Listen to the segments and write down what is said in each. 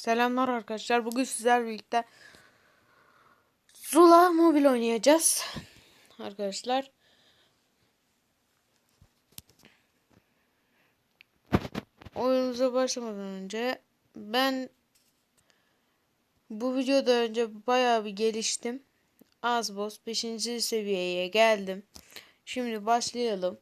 Selamlar arkadaşlar. Bugün sizler birlikte Zula mobil oynayacağız. Arkadaşlar. Oyunumuza başlamadan önce ben bu videoda önce bayağı bir geliştim. Az boz 5. seviyeye geldim. Şimdi başlayalım.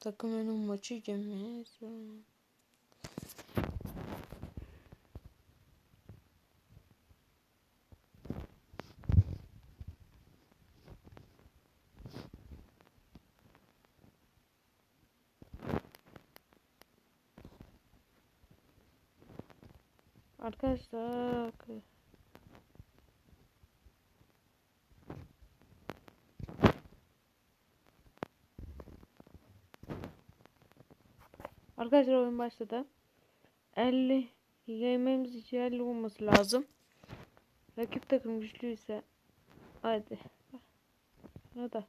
Takım önüm maçı Cemil. Arkadaşlar Arkadaşlar oyun başladı. 50 yememiz için 50 olması lazım. Rakip takım güçlüyse hadi. Hadi.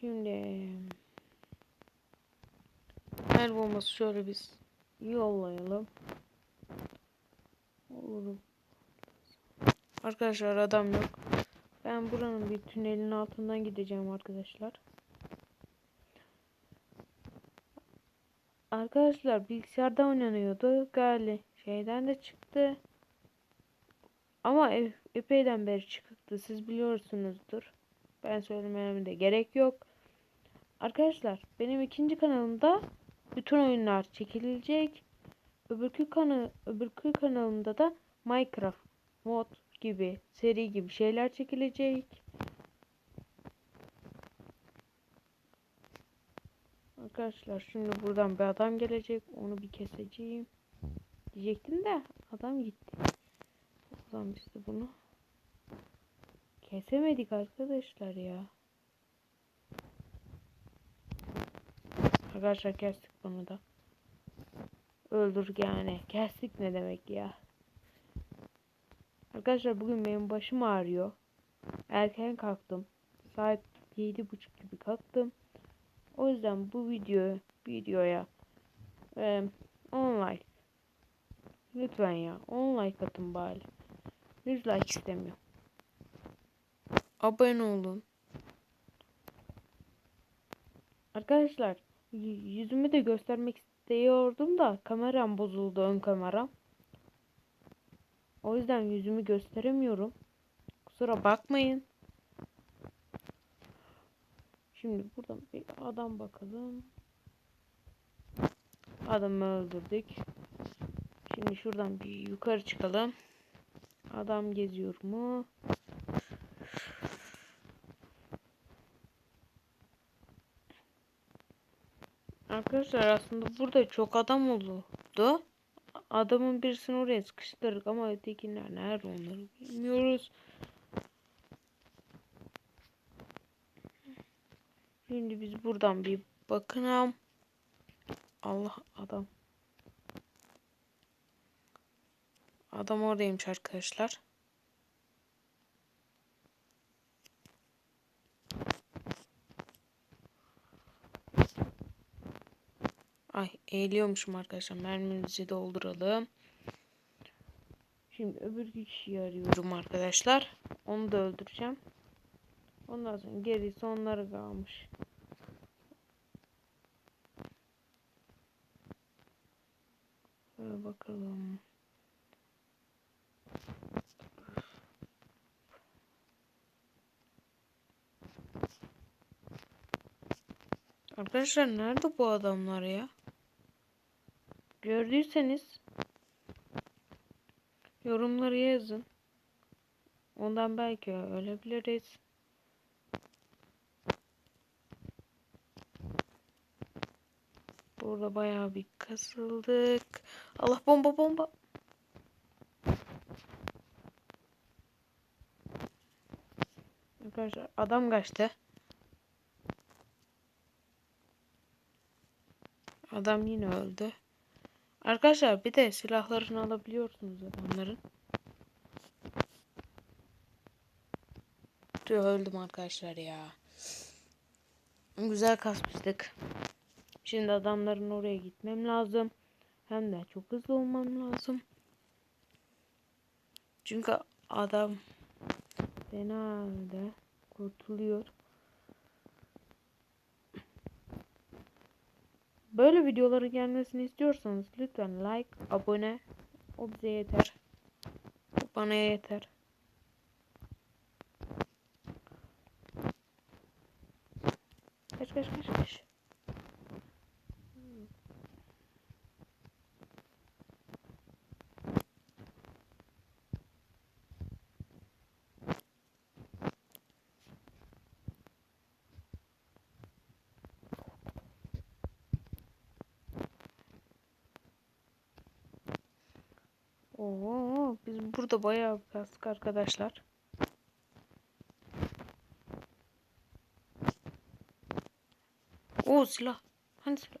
Şimdi el bombası şöyle biz yollayalım. Olur. Arkadaşlar adam yok. Ben buranın bir tünelin altından gideceğim arkadaşlar. Arkadaşlar bilgisayarda oynanıyordu. Gali şeyden de çıktı. Ama e epeyden beri çıktı. Siz biliyorsunuzdur. Ben söylememe de gerek yok. Arkadaşlar benim ikinci kanalımda bütün oyunlar çekilecek. Öbürkü kanı öbürkü kanalımda da Minecraft mod gibi seri gibi şeyler çekilecek. Arkadaşlar şimdi buradan bir adam gelecek. Onu bir keseceğim. Diyecektim de adam gitti. O zaman biz de bunu kesemedik arkadaşlar ya. Arkadaşlar kestik bunu da. Öldür yani. Kestik ne demek ya. Arkadaşlar bugün benim başım ağrıyor. Erken kalktım. Saat yedi buçuk gibi kalktım. O yüzden bu video videoya e, 10 like lütfen ya 10 like atın bari. 100 like istemiyorum. Abone olun. Arkadaşlar yüzümü de göstermek istiyordum da kameram bozuldu ön kameram. O yüzden yüzümü gösteremiyorum. Kusura bakmayın. Şimdi buradan bir adam bakalım. Adamı öldürdük. Şimdi şuradan bir yukarı çıkalım. Adam geziyor mu? Arkadaşlar aslında burada çok adam oldu. Adamın birisini oraya sıkıştırdık ama ötekiler nerede onları bilmiyoruz. Şimdi biz buradan bir bakınam. Allah adam. Adam oradaymış arkadaşlar. Ay eğiliyormuşum arkadaşlar. Mermimizi dolduralım. Şimdi öbür kişiyi arıyorum arkadaşlar. Onu da öldüreceğim. Ondan sonra gerisi onları kalmış. Şöyle bakalım. Arkadaşlar nerede bu adamlar ya? Gördüyseniz yorumları yazın. Ondan belki ölebiliriz. Burada bayağı bir kasıldık. Allah bomba bomba. Arkadaşlar adam kaçtı. Adam yine öldü. Arkadaşlar bir de silahlarını alabiliyorsunuz adamların. Tüh öldüm arkadaşlar ya. Güzel kasmıştık. Şimdi adamların oraya gitmem lazım. Hem de çok hızlı olmam lazım. Çünkü adam fena halde kurtuluyor. Böyle videoların gelmesini istiyorsanız lütfen like, abone. O bize yeter. Bana yeter. Kaç kaç kaç kaç. Oo, biz burada bayağı kastık arkadaşlar. Oo silah. Hani silah?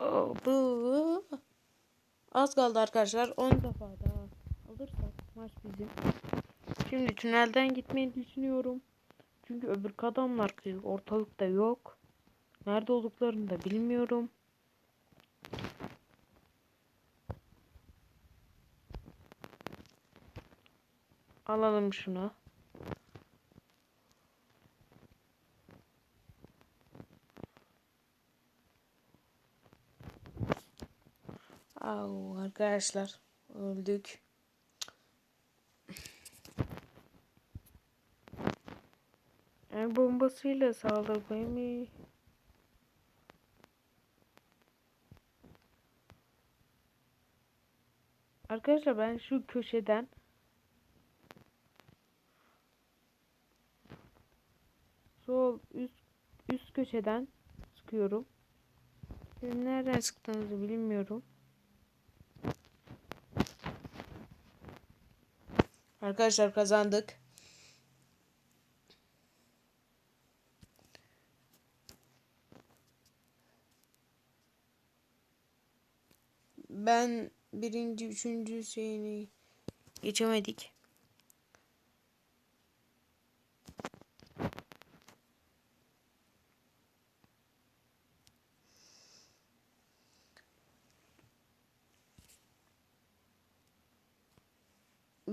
Oo, bu. Az kaldı arkadaşlar. 10 defa daha alırsak maç bizim. Şimdi tünelden gitmeyi düşünüyorum. Çünkü öbür adamlar ortalıkta yok. Nerede olduklarını da bilmiyorum. Alalım şunu. Au arkadaşlar öldük. El bombasıyla saldırmayı mı? Arkadaşlar ben şu köşeden köşeden sıkıyorum. Sizin nereden sıktığınızı bilmiyorum. Arkadaşlar kazandık. Ben birinci, üçüncü şeyini geçemedik.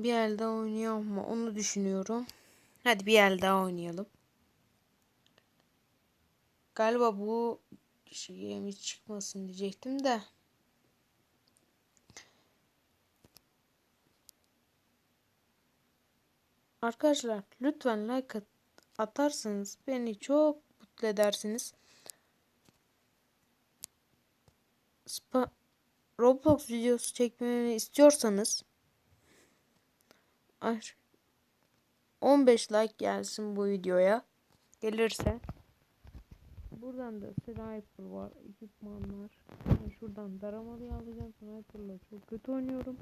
Bir el daha oynuyor mu onu düşünüyorum. Hadi bir el daha oynayalım. Galiba bu şey hiç çıkmasın diyecektim de. Arkadaşlar lütfen like at atarsanız beni çok mutlu edersiniz. Spa Roblox videosu çekmemi istiyorsanız 15 like gelsin bu videoya. Gelirse. Buradan da sniper var. ekipmanlar. Ben şuradan daramalı alacağım. Sniper'la çok kötü oynuyorum.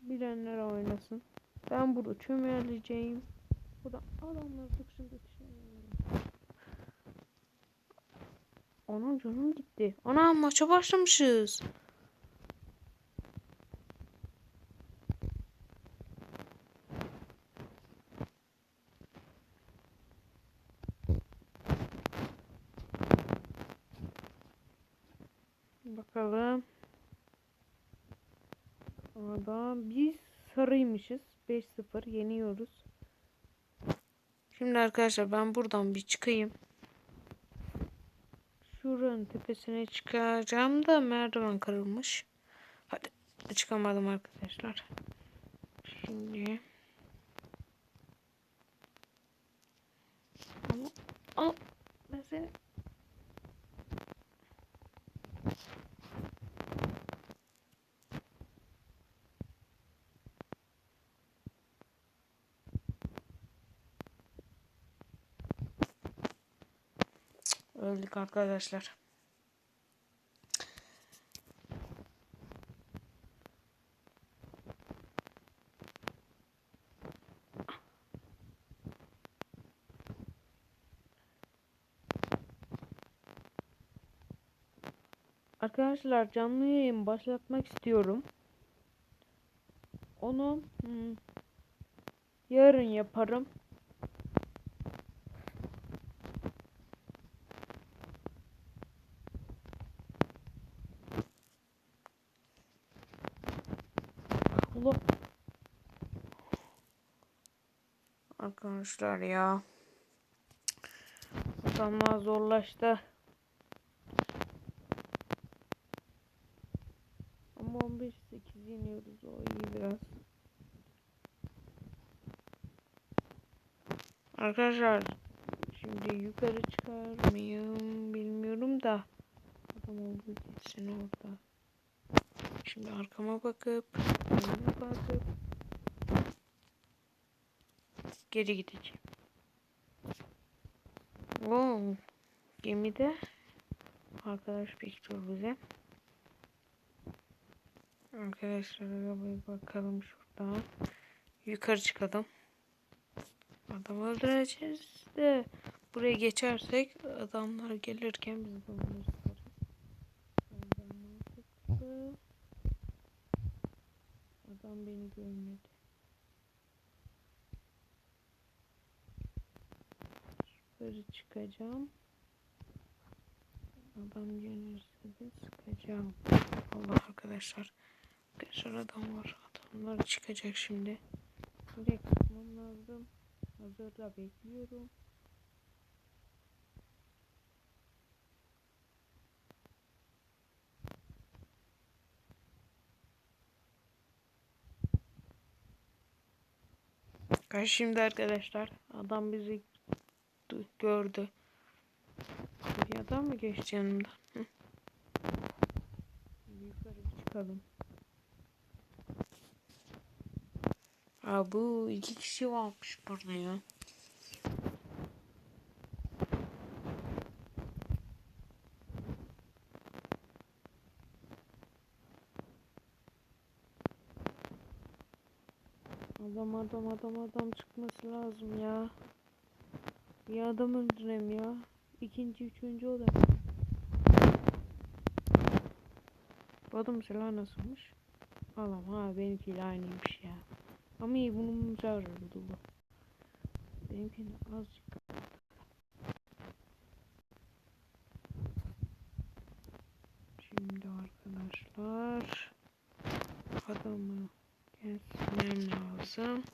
Bilenler oynasın. Ben burada çömeleceğim. Burada adamlar dışında düşünüyorum. Onun canım gitti. Ana maça başlamışız. Bakalım. Adam biz sarıymışız. 5-0 yeniyoruz. Şimdi arkadaşlar ben buradan bir çıkayım. Şuranın tepesine çıkacağım da merdiven kırılmış. Hadi çıkamadım arkadaşlar. Şimdi öldük arkadaşlar. Arkadaşlar canlı yayın başlatmak istiyorum. Onu hmm, yarın yaparım. Arkadaşlar ya. Adamlar zorlaştı. Ama 15-8 yeniyoruz. O iyi biraz. Arkadaşlar şimdi yukarı çıkar mıyım bilmiyorum da adam olduğu kesin orada. Şimdi arkama bakıp önüme bakıp geri gideceğim. Oo, gemide arkadaş bekliyor bize. Arkadaşlar arabaya bakalım şuradan. Yukarı çıkalım. Adamı öldüreceğiz de buraya geçersek adamlar gelirken biz de. Adam beni görmedi. Yukarı çıkacağım. Adam gelirse de sıkacağım. Allah arkadaşlar. Arkadaşlar adam var. Adamlar çıkacak şimdi. Direkt çıkmam lazım. Hazırla bekliyorum. Şimdi arkadaşlar. Adam bizi du- gördü. Bir adam mı geçti yanımdan? Hı. Yukarı çıkalım. Aa, bu iki kişi varmış burada ya. Adam adam adam adam çıkması lazım ya. Bir adam öldüreyim ya. İkinci, üçüncü o da. Bu adam silah nasılmış? Allah'ım ha benimkiyle aynıymış ya. Ama iyi bunun zararı bu. Benimkini azıcık Şimdi arkadaşlar adamı kesmem lazım.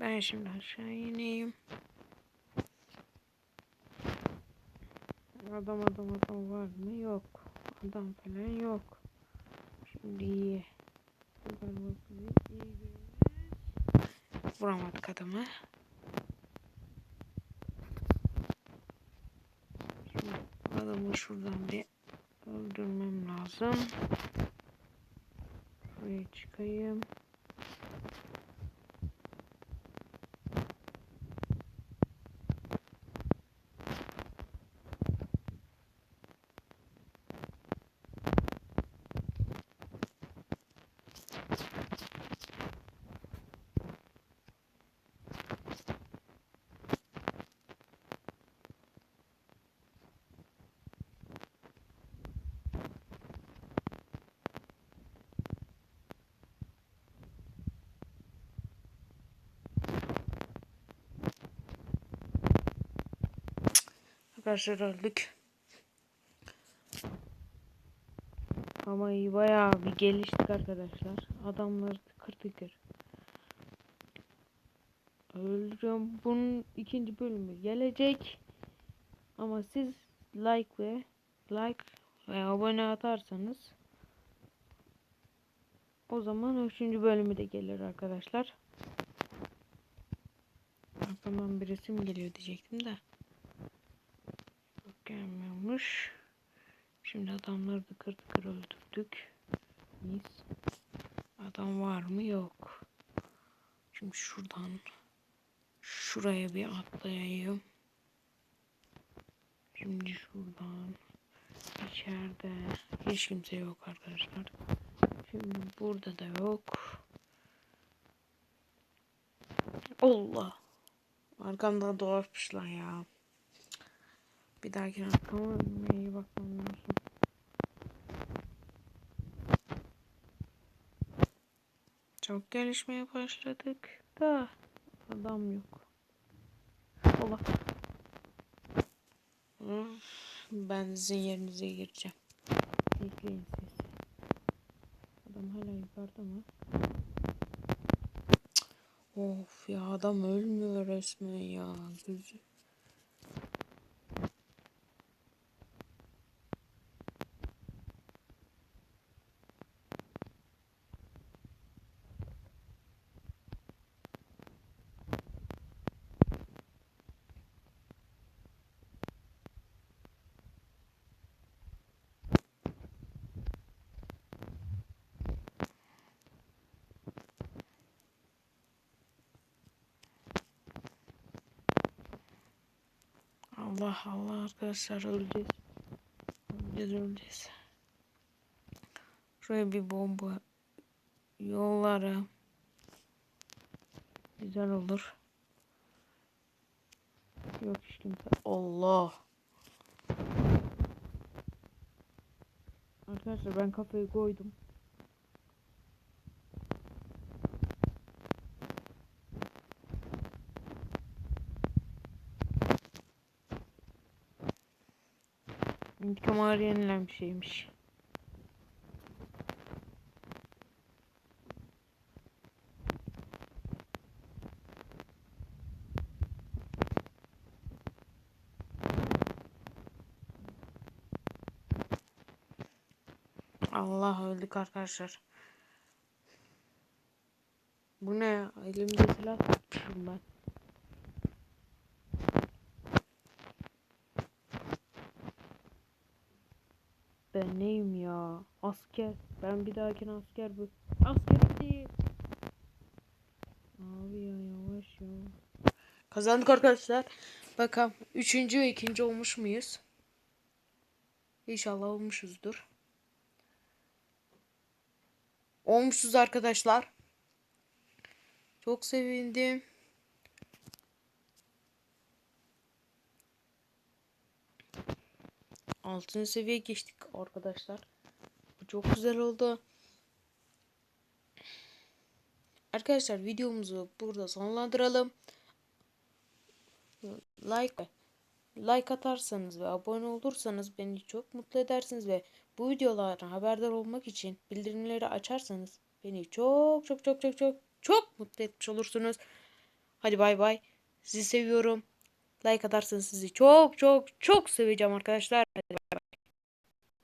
Ben şimdi aşağı ineyim. Adam adam adam var mı? Yok. Adam falan yok. Şimdi iyi. Görünüyor. Vuramadık adamı. Şimdi adamı şuradan bir öldürmem lazım. Şuraya çıkayım. Arkadaşlar öldük. Ama iyi bayağı bir geliştik arkadaşlar. Adamları tıkır tıkır. Öldürüyorum. Bunun ikinci bölümü gelecek. Ama siz like ve like ve abone atarsanız o zaman üçüncü bölümü de gelir arkadaşlar. Arkamdan bir resim geliyor diyecektim de. Gelmiyormuş. Şimdi adamları tıkır tıkır öldürdük. Mis. Adam var mı? Yok. Şimdi şuradan şuraya bir atlayayım. Şimdi şuradan içeride hiç kimse yok arkadaşlar. Şimdi burada da yok. Allah. Arkamda dolaşmışlar ya. Bir dahaki arkama iyi bakmam lazım. Çok gelişmeye başladık da adam yok. Ola. Ben sizin yerinize gireceğim. Bekleyin siz. Adam hala yukarıda mı? Of ya adam ölmüyor resmen ya. Gözü. Allah Allah arkadaşlar öleceğiz. Öleceğiz öleceğiz. Şuraya bir bomba yollara güzel olur. Yok hiç kimse. Allah. Arkadaşlar ben kafayı koydum. Ağrı yenilen bir şeymiş. Allah öldük arkadaşlar. Bu ne ya? Elimde silah tutmuşum ben. Ben neyim ya? Asker. Ben bir dahakine asker bu. Asker değil. Abi ya yavaş ya. Kazandık arkadaşlar. Bakalım. Üçüncü ve ikinci olmuş muyuz? İnşallah olmuşuzdur. Olmuşuz arkadaşlar. Çok sevindim. Altıncı seviyeye geçtik arkadaşlar. Bu çok güzel oldu. Arkadaşlar videomuzu burada sonlandıralım. Like like atarsanız ve abone olursanız beni çok mutlu edersiniz ve bu videolardan haberdar olmak için bildirimleri açarsanız beni çok çok çok çok çok çok mutlu etmiş olursunuz. Hadi bay bay. Sizi seviyorum. Like atarsanız sizi çok çok çok seveceğim arkadaşlar. Hadi